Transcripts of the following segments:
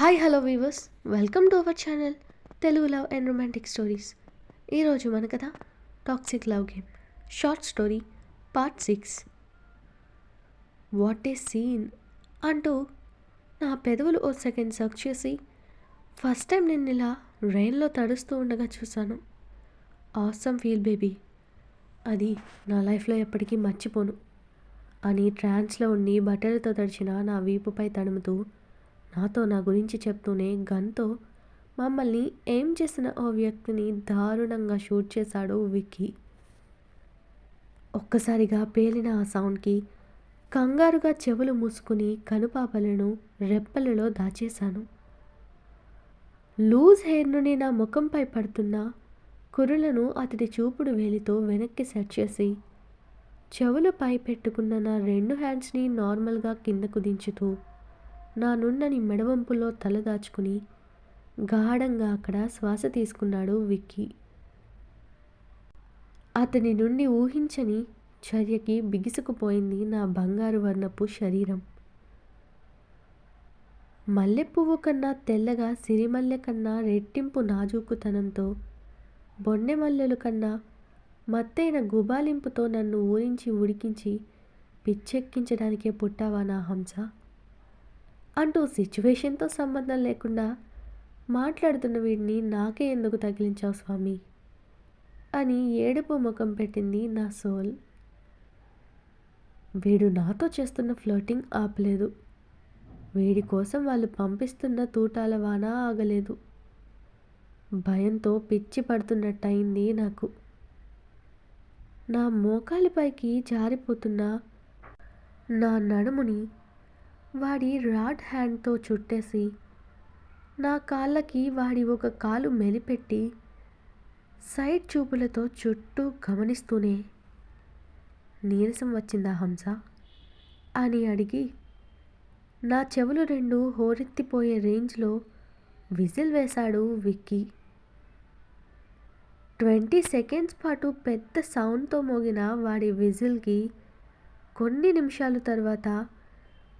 Hi hello viewers welcome to our channel Telugu love and romantic stories. ఈరోజు మన కథ toxic love game. Short story part six. What a scene అంటూ నా పెదవులు ఓ second search చేసి ఫస్ట్ టైం నేను ఇలా రెయిన్లో తడుస్తూ ఉండగా చూశాను. Awesome feel baby. అది నా లైఫ్లో ఎప్పటికీ మర్చిపోను. అని ట్రాన్స్లో ఉండి బట్టలతో తడిచిన నా వీపుపై తడుముతూ నాతో నా గురించి చెప్తూనే గన్తో మమ్మల్ని ఏం చేసిన ఓ వ్యక్తిని దారుణంగా షూట్ చేశాడు విక్కీ. ఒక్కసారిగా పేలిన ఆ సౌండ్కి కంగారుగా చెవులు మూసుకుని కనుపాపలను రెప్పలలో దాచేశాను. లూజ్ హెయిర్ నుండి నా ముఖంపై పడుతున్న కురులను అతడి చూపుడు వేలితో వెనక్కి సెట్ చేసి చెవులపై పెట్టుకున్న నా రెండు హ్యాండ్స్ని నార్మల్గా కిందకు దించుతూ నా నున్నని మెడవంపులో తల దాచుకుని గాఢంగా అక్కడ శ్వాస తీసుకున్నాడు విక్కీ. అతని నుండి ఊహించని చర్యకి బిగిసుకుపోయింది నా బంగారు వర్ణపు శరీరం. మల్లెపువ్వు కన్నా తెల్లగా సిరిమల్లె కన్నా రెట్టింపు నాజూకుతనంతో బొన్నెమల్లెలు కన్నా మత్తైన గుబాలింపుతో నన్ను ఊరించి ఉడికించి పిచ్చెక్కించడానికే పుట్టావా నా హంస? అంటూ సిచ్యువేషన్తో సంబంధం లేకుండా మాట్లాడుతున్న వీడిని నాకే ఎందుకు తగిలించావు స్వామి? అని ఏడుపు ముఖం పెట్టింది నా సోల్. వీడు నాతో చేస్తున్న ఫ్లోటింగ్ ఆపలేదు. వీడి కోసం వాళ్ళు పంపిస్తున్న తూటాల వాన ఆగలేదు. భయంతో పిచ్చి పడుతున్నట్టయింది నాకు. నా మోకాలిపైకి జారిపోతున్న నా నడుముని వాడి రాడ్ హ్యాండ్తో చుట్టేసి నా కాళ్ళకి వాడి ఒక కాలు మెలిపెట్టి సైడ్ చూపులతో చుట్టూ గమనిస్తూనే నీరసం వచ్చిందా హంస? అని అడిగి నా చెవులు రెండు హోరెత్తిపోయే రేంజ్లో విజిల్ వేశాడు విక్కీ. ట్వంటీ సెకండ్స్ పాటు పెద్ద సౌండ్తో మోగిన వాడి విజిల్కి కొన్ని నిమిషాలు తర్వాత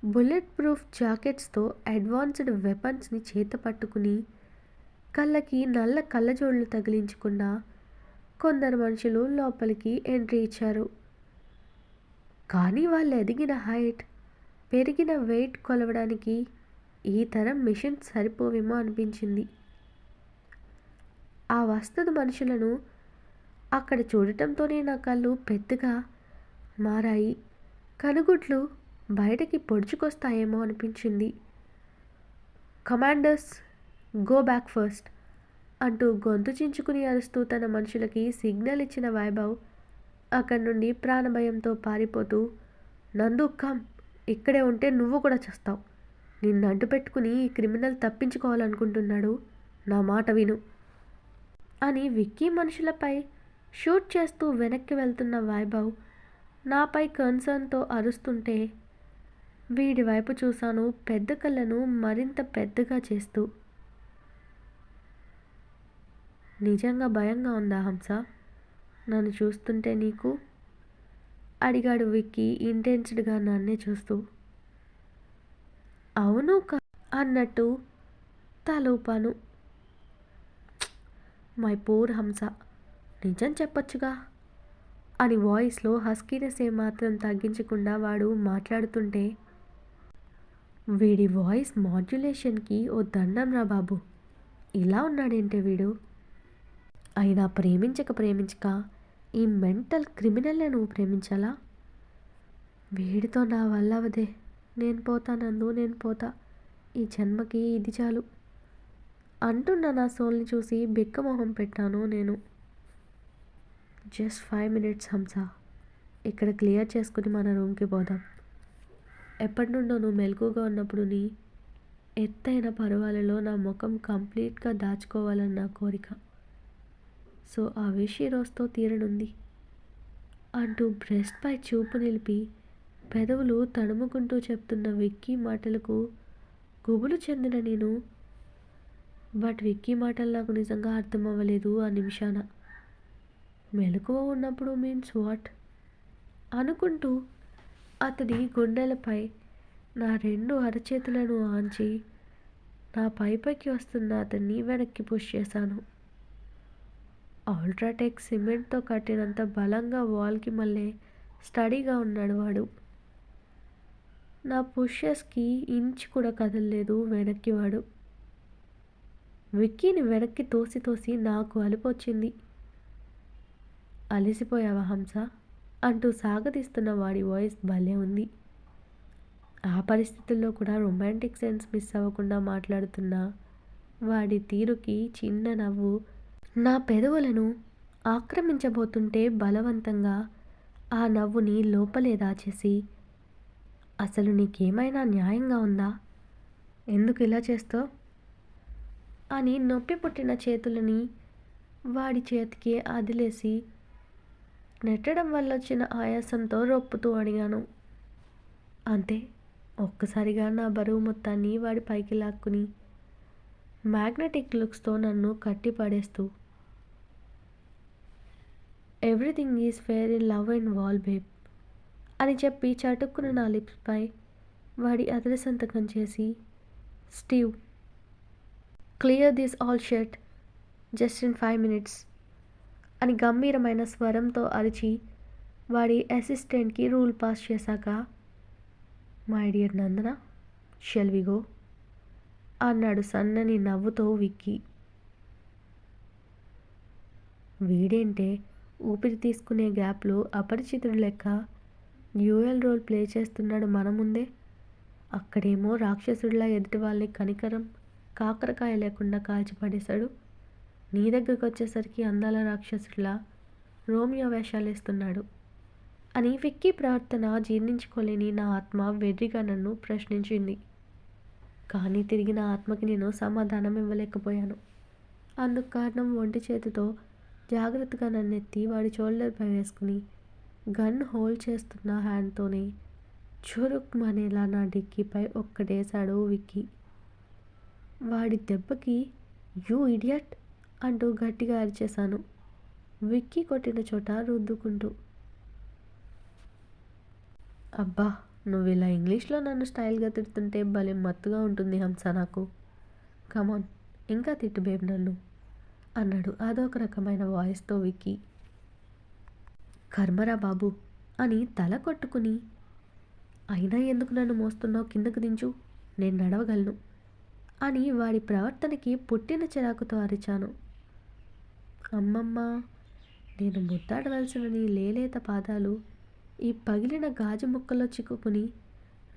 బుల్లెట్ ప్రూఫ్ జాకెట్స్తో అడ్వాన్స్డ్ వెపన్స్ని చేత పట్టుకుని కళ్ళకి నల్ల కళ్ళజోళ్ళు తగిలించుకున్న కొందరు మనుషులు లోపలికి ఎంట్రీ ఇచ్చారు. కానీ వాళ్ళు ఎదిగిన హైట్ పెరిగిన వెయిట్ కొలవడానికి ఈ తరం మిషన్ సరిపోవేమో అనిపించింది. ఆ వస్తు మనుషులను అక్కడ చూడటంతోనే నా కళ్ళు పెద్దగా మారాయి. కనుగుట్లు బయటకి పొడుచుకొస్తాయేమో అనిపించింది. కమాండర్స్ గో బ్యాక్ ఫస్ట్ అంటూ గొంతు చించుకుని అరుస్తూ తన మనుషులకి సిగ్నల్ ఇచ్చిన వైభవ్ అక్కడి నుండి ప్రాణభయంతో పారిపోతూ నందు కమ్ ఇక్కడే ఉంటే నువ్వు కూడా చేస్తావు. నిన్ను అడ్డు పెట్టుకుని ఈ క్రిమినల్ తప్పించుకోవాలనుకుంటున్నాడు. నా మాట విను అని విక్కీ మనుషులపై షూట్ చేస్తూ వెనక్కి వెళ్తున్న వైభవ్ నాపై కన్సర్న్తో అరుస్తుంటే వీడి వైపు చూశాను. పెద్ద కళ్ళను మరింత పెద్దగా చేస్తూ. నిజంగా భయంగా ఉందా హంస? నన్ను చూస్తుంటే నీకు? అడిగాడు విక్కీ ఇంటెన్స్డ్గా నన్నే చూస్తూ. అవును అన్నట్టు తలూపాను. మై పూర్ హంస నిజం చెప్పొచ్చుగా? అని వాయిస్లో హస్కీనెస్ ఏమాత్రం తగ్గించకుండా వాడు మాట్లాడుతుంటే వీడి వాయిస్ మాడ్యులేషన్కి ఓ దండం రా బాబు. ఇలా ఉన్నాడేంటే వీడు? అయినా ప్రేమించక ప్రేమించక ఈ మెంటల్ క్రిమినల్ని నువ్వు ప్రేమించాలా? వీడితో నా వల్ల అవదే. నేను పోతా నందు నేను పోతా. ఈ జన్మకి ఇది చాలు. అంటున్న నా సోల్ని చూసి బిక్కమొహం పెట్టాను నేను. Just five minutes Hamsa. ఇక్కడ క్లియర్ చేసుకుని మన రూమ్కి పోదాం. ఎప్పటి నుండో నువ్వు మెలకుగా ఉన్నప్పుడు నీ ఎత్తైన పర్వాలలో నా ముఖం కంప్లీట్గా దాచుకోవాలని నా కోరిక. సో ఆ విష్ ఈరోజుతో తీరనుంది. అంటూ బ్రెస్ట్పై చూపు నిలిపి పెదవులు తడుముకుంటూ చెప్తున్న విక్కీ మాటలకు గుబులు చెందిన నేను బట్ విక్కీ మాటలు నాకు నిజంగా అర్థం అవ్వలేదు ఆ నిమిషాన. మెలకువ ఉన్నప్పుడు మీన్స్ వాట్? అనుకుంటూ అతడి గుండెలపై నా రెండు అరచేతులను ఆంచి నా పైపైకి వస్తున్న అతన్ని వెనక్కి పుష్ చేశాను. అల్ట్రాటెక్ సిమెంట్తో కట్టినంత బలంగా వాల్కి మళ్ళీ స్టడీగా ఉన్నాడు వాడు. నా పుషెస్కి ఇంచ్ కూడా కదలలేదు వెనక్కి వాడు. విక్కీని వెనక్కి తోసి తోసి నాకు అలిపొచ్చింది. అలిసిపోయావా హంస? అంటూ సాగతీస్తున్న వాడి వాయిస్ భలే ఉంది. ఆ పరిస్థితుల్లో కూడా రొమాంటిక్ సెన్స్ మిస్ అవ్వకుండా మాట్లాడుతున్న వాడి తీరుకి చిన్న నవ్వు. నా పెదవులను ఆక్రమించబోతుంటే బలవంతంగా ఆ నవ్వుని లోపలే దాచేసి అసలు నీకేమైనా న్యాయంగా ఉందా? ఎందుకు ఇలా చేస్తావు? అని నొప్పి పుట్టిన చేతులని వాడి చేతికి అదిలేసి నెట్టడం వల్ల వచ్చిన ఆయాసంతో రొప్పుతూ అడిగాను. అంతే ఒక్కసారిగా నా బరువు మొత్తాన్ని వాడి పైకి లాక్కుని మ్యాగ్నెటిక్ లుక్స్తో నన్ను కట్టి పడేస్తూ everything is fair in love and war babe అని చెప్పి చటుక్కున నా లిప్స్పై వాడి అదర సంతకం చేసి Steve clear this all shirt just in five minutes. అని గంభీరమైన స్వరంతో అరిచి వాడి అసిస్టెంట్కి రూల్ పాస్ చేశాక? My dear Nandana shall we go? అన్నాడు సన్నని నవ్వుతో విక్కి. వీడేంటే ఊపిరి తీసుకునే గ్యాప్లో అపరిచితుడు లెక్క డ్యూయల్ రోల్ ప్లే చేస్తున్నాడు మన ముందే? అక్కడేమో రాక్షసుడిలా ఎదుటి వాళ్ళని కనికరం కాకరకాయ లేకుండా కాల్చిపడేశాడు. నీ దగ్గరకు వచ్చేసరికి అందాల రాక్షసుడిలా రోమియో వేషాలు వేస్తున్నాడు అని విక్కీ ప్రార్థన జీర్ణించుకోలేని నా ఆత్మ వెర్రిగా నన్ను ప్రశ్నించింది. కానీ తిరిగి నా ఆత్మకి నేను సమాధానం ఇవ్వలేకపోయాను అందుకు కారణం ఒంటి చేతితో జాగ్రత్తగా నన్ను ఎత్తి వాడి షోల్డర్పై వేసుకుని గన్ హోల్డ్ చేస్తున్న హ్యాండ్తోనే చురుక్మనేలా నా డిక్కీపై ఒక్కడేశాడు విక్కీ. వాడి దెబ్బకి యూ ఇడియట్! అంటూ గట్టిగా అరిచేశాను. విక్కీ కొట్టిన చోట రుద్దుకుంటూ అబ్బా నువ్వు ఇలా ఇంగ్లీష్లో నన్ను స్టైల్గా తిడుతుంటే భలే మత్తుగా ఉంటుంది హంస నాకు. కమాన్ ఇంకా తిట్టు బేబ్ నన్ను అన్నాడు అదొక రకమైన వాయిస్తో విక్కీ. కర్మరా బాబు అని తల కొట్టుకుని అయినా ఎందుకు నన్ను మోస్తున్నావు? కిందకు దించు నేను నడవగలను అని వాడి ప్రవర్తనకి పుట్టిన చిరాకుతో అరిచాను. అమ్మమ్మ నేను ముద్దాడవలసిన నీ లేలేత పాదాలు. ఈ పగిలిన గాజు ముక్కల్లో చిక్కుకుని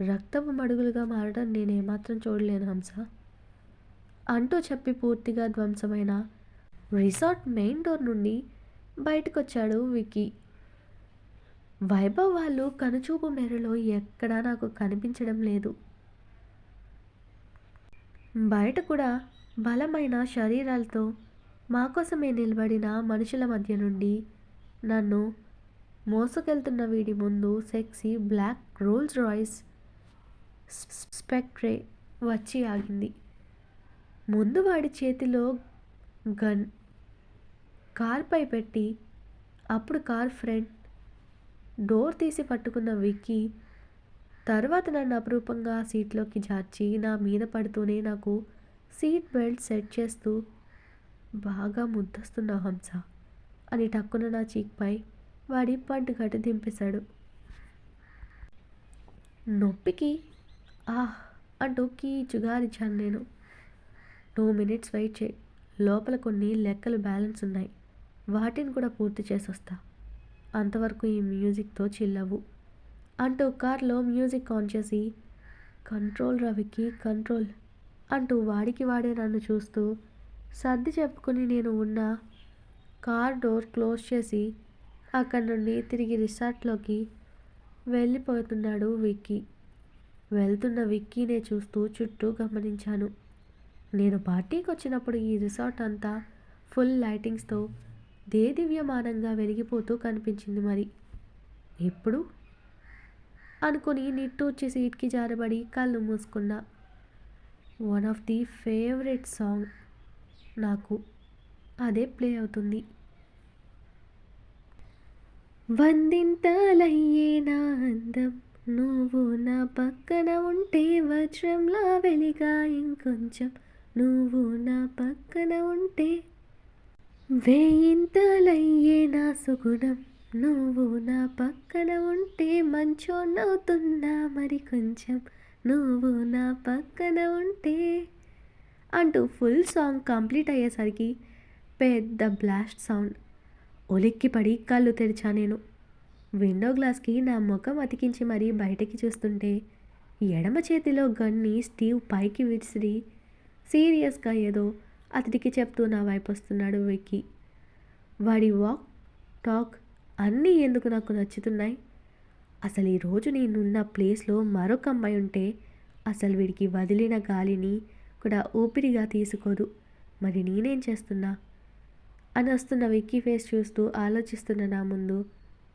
రక్తపు మడుగులుగా మారడం నేనేమాత్రం చూడలేను హంస. అంటూ చెప్పి పూర్తిగా ధ్వంసమైన రిసార్ట్ మెయిన్ డోర్ నుండి బయటకొచ్చాడు వికీ వైభవ్ వాళ్ళు కనుచూపు మేరలో ఎక్కడా నాకు కనిపించడం లేదు. బయట కూడా బలమైన శరీరాలతో మా కోసమే నిలబడిన మనుషుల మధ్య నుండి నన్ను మోసుకెళ్తున్న వీడి ముందు sexy black Rolls Royce Spectre వచ్చి ఆగింది. ముందు వాడి చేతిలో గన్ కార్పై పెట్టి అప్పుడు కార్ ఫ్రంట్ డోర్ తీసి పట్టుకున్న విక్కీ తర్వాత నన్ను అపురూపంగా సీట్లోకి జార్చి నా మీద పడుతూనే నాకు సీట్ బెల్ట్ సెట్ చేస్తూ బాగా ముద్దస్తున్నావు హంస అని టక్కున నా చీక్పై వాడి పంటు గట్టి దింపేశాడు. నొప్పికి ఆహ్ అంటూ కీచుగారిచాను నేను. టూ మినిట్స్ వెయిట్ చేయి. లోపల కొన్ని లెక్కలు బ్యాలెన్స్ ఉన్నాయి. వాటిని కూడా పూర్తి చేసి అంతవరకు ఈ మ్యూజిక్తో చిల్లవు అంటూ కార్లో మ్యూజిక్ ఆన్ చేసి కంట్రోల్ రవికి కంట్రోల్ అంటూ వాడికి వాడే నన్ను చూస్తూ సర్ది చెప్పుకుని నేను ఉన్న కార్ డోర్ క్లోజ్ చేసి అక్కడి నుండి తిరిగి రిసార్ట్లోకి వెళ్ళిపోతున్నాడు విక్కీ. వెళ్తున్న విక్కీనే చూస్తూ చుట్టూ గమనించాను. నేను పార్టీకి వచ్చినప్పుడు ఈ రిసార్ట్ అంతా ఫుల్ లైటింగ్స్తో దేదివ్యమానంగా వెలిగిపోతూ కనిపించింది మరి. ఎప్పుడు? అనుకుని నిట్టూర్చి సీట్కి జారబడి కళ్ళు మూసుకున్నా. One of the favourite song. నాకు అదే ప్లే అవుతుంది. వందింతలయ్యే నా అందం నువ్వు నా పక్కన ఉంటే వజ్రంలా వెలిగా ఇంకొంచెం. నువ్వు నా పక్కన ఉంటే వేయింతలయ్యే నా సుగుణం నువ్వు నా పక్కన ఉంటే మంచోన్నవుతున్నా మరి కొంచెం. నువ్వు నా పక్కన ఉంటే అంటూ ఫుల్ సాంగ్ కంప్లీట్ అయ్యేసరికి పెద్ద బ్లాస్ట్ సౌండ్. ఒలిక్కిపడి కళ్ళు తెరిచా నేను. విండో గ్లాస్కి నా ముఖం అతికించి మరీ బయటకి చూస్తుంటే ఎడమ చేతిలో గన్ని స్టీవ్ పైకి విసిరి సీరియస్గా ఏదో అతడికి చెప్తూ నా వైపు వస్తున్నాడు విక్కీ. వాడి వాక్ టాక్ అన్నీ ఎందుకు నాకు నచ్చుతున్నాయి? అసలు ఈరోజు నేనున్న ప్లేస్లో మరొక అమ్మాయి ఉంటే అసలు వీడికి వదిలిన గాలిని కూడా ఊపిరిగా తీసుకోదు. మరి నేనేం చేస్తున్నా? అని వస్తున్న విక్కీ ఫేస్ చూస్తూ ఆలోచిస్తున్న నా ముందు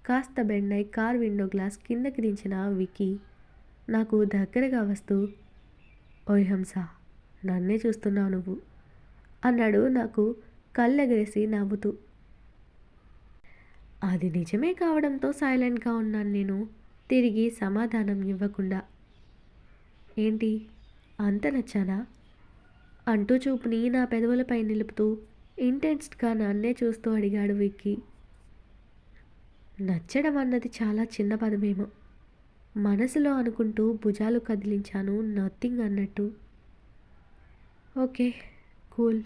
కాస్త బెండై కార్ విండో గ్లాస్ కిందకి దించిన విక్కీ నాకు దగ్గరగా వస్తూ ఓయ్ హంస నన్నే చూస్తున్నావు నువ్వు అన్నాడు నాకు కళ్ళెగరేసి నవ్వుతూ. అది నిజమే కావడంతో సైలెంట్గా ఉన్నాను నేను తిరిగి సమాధానం ఇవ్వకుండా. ఏంటి? అంత నచ్చానా? అంటూ చూపుని నా పెదవులపై నిలుపుతూ ఇంటెన్స్డ్గా నన్నే చూస్తూ అడిగాడు విక్కీ. నచ్చడం అన్నది చాలా చిన్న పదమేమో. మనసులో అనుకుంటూ భుజాలు కదిలించాను నథింగ్ అన్నట్టు. Okay cool.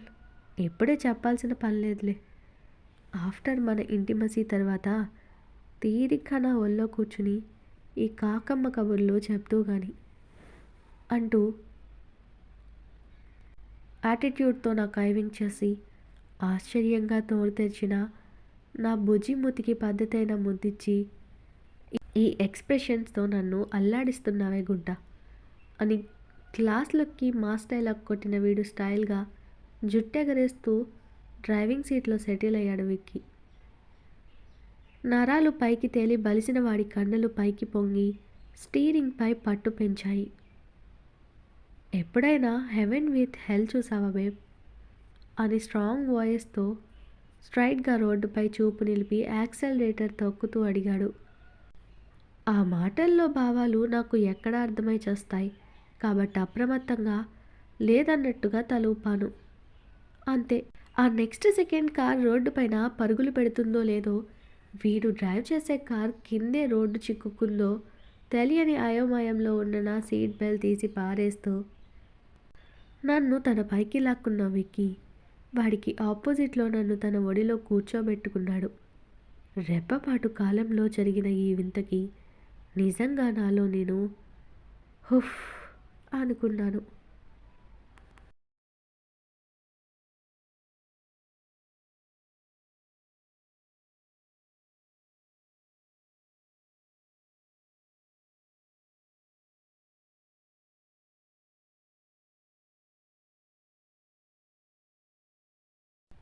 ఎప్పుడే చెప్పాల్సిన పని లేదులే. ఆఫ్టర్ మన ఇంటిమసీ తర్వాత తీరిక నా ఒళ్ళో కూర్చుని ఈ కాకమ్మ కబుర్లు చెప్తూ కానీ అంటూ యాటిట్యూడ్తో నా కైవింగ్ చేసి ఆశ్చర్యంగా తోడు తెచ్చిన నా భుజి ముతికి పద్ధతైన ముద్దిచ్చి ఈ ఎక్స్ప్రెషన్స్తో నన్ను అల్లాడిస్తున్నావే గుడ్డ అని క్లాస్లోకి మా స్టైల్ కొట్టిన వీడు స్టైల్గా జుట్టెగరేస్తూ డ్రైవింగ్ సీట్లో సెటిల్ అయ్యాడు విక్కి. నరాలు పైకి తేలి బలిసిన వాడి కన్నులు పైకి పొంగి స్టీరింగ్పై పట్టు పెంచాయి. ఎప్పుడైనా హెవెన్ విత్ హెల్ చూసావా బేబ్? అని స్ట్రాంగ్ వాయిస్తో స్ట్రైట్గా రోడ్డుపై చూపు నిలిపి యాక్సెలరేటర్ తొక్కుతూ అడిగాడు. ఆ మాటల్లో భావాలు నాకు ఎక్కడ అర్థమై చేస్తాయి కాబట్టి అప్రమత్తంగా లేదన్నట్టుగా తలూపాను. అంతే ఆ నెక్స్ట్ సెకండ్ కార్ రోడ్డుపైన పరుగులు పెడుతుందో లేదో వీడు డ్రైవ్ చేసే కార్ కిందే రోడ్డు చిక్కుకుందో తెలియని అయోమయంలో ఉన్న నా సీట్ బెల్ట్ తీసి పారేస్తూ నన్ను తన పైకి లాక్కున్న విక్కీ వాడికి ఆపోజిట్లో నన్ను తన ఒడిలో కూర్చోబెట్టుకున్నాడు. రెప్పపాటు కాలంలో జరిగిన ఈ వింతకి నిజంగా నాలో నేను హుఫ్ అనుకున్నాను.